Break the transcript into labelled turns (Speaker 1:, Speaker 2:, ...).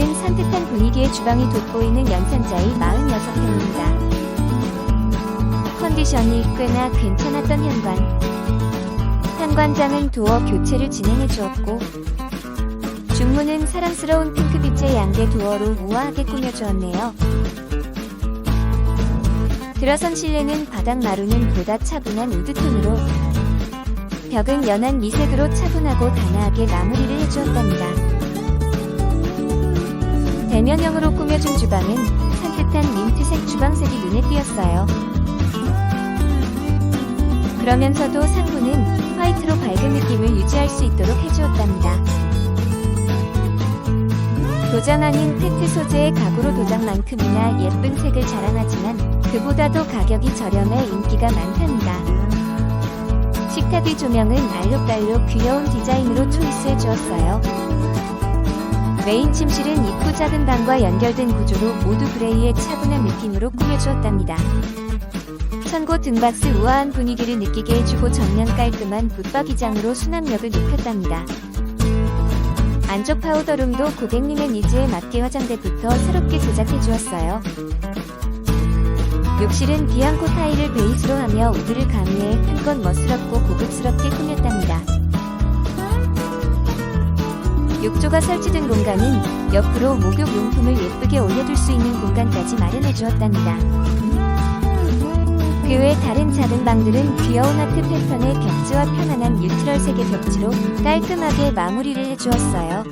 Speaker 1: 산뜻한 분위기의 주방이 돋보이는 연산자의 46평입니다. 컨디션이 꽤나 괜찮았던 현관. 현관장은 도어 교체를 진행해 주었고, 중문은 사랑스러운 핑크빛의 양대 도어로 우아하게 꾸며 주었네요. 들어선 실내는 바닥 마루는 보다 차분한 우드톤으로, 벽은 연한 미색으로 차분하고 단아하게 마무리를 해주었답니다. 대면형으로 꾸며준 주방은 산뜻한 민트색 주방색이 눈에 띄었어요. 그러면서도 상부는 화이트로 밝은 느낌을 유지할 수 있도록 해주었답니다. 도장 아닌 테트 소재의 가구로 도장만큼이나 예쁜 색을 자랑하지만 그보다도 가격이 저렴해 인기가 많답니다. 식탁 위 조명은 알록달록 귀여운 디자인으로 초이스해 주었어요. 메인 침실은 입구 작은 방과 연결된 구조로 모두 그레이의 차분한 느낌으로 꾸며주었답니다. 천고 등박스 우아한 분위기를 느끼게 해주고 전면 깔끔한 붙박이장으로 수납력을 높였답니다. 안쪽 파우더룸도 고객님의 니즈에 맞게 화장대부터 새롭게 제작해 주었어요. 욕실은 비앙코 타일을 베이스로 하며 우드를 가미해 한껏 멋스럽고 고급스럽게 꾸몄답니다. 욕조가 설치된 공간은 옆으로 목욕 용품을 예쁘게 올려둘 수 있는 공간까지 마련해 주었답니다. 그 외 다른 작은 방들은 귀여운 하트 패턴의 벽지와 편안한 뉴트럴 색의 벽지로 깔끔하게 마무리를 해주었어요.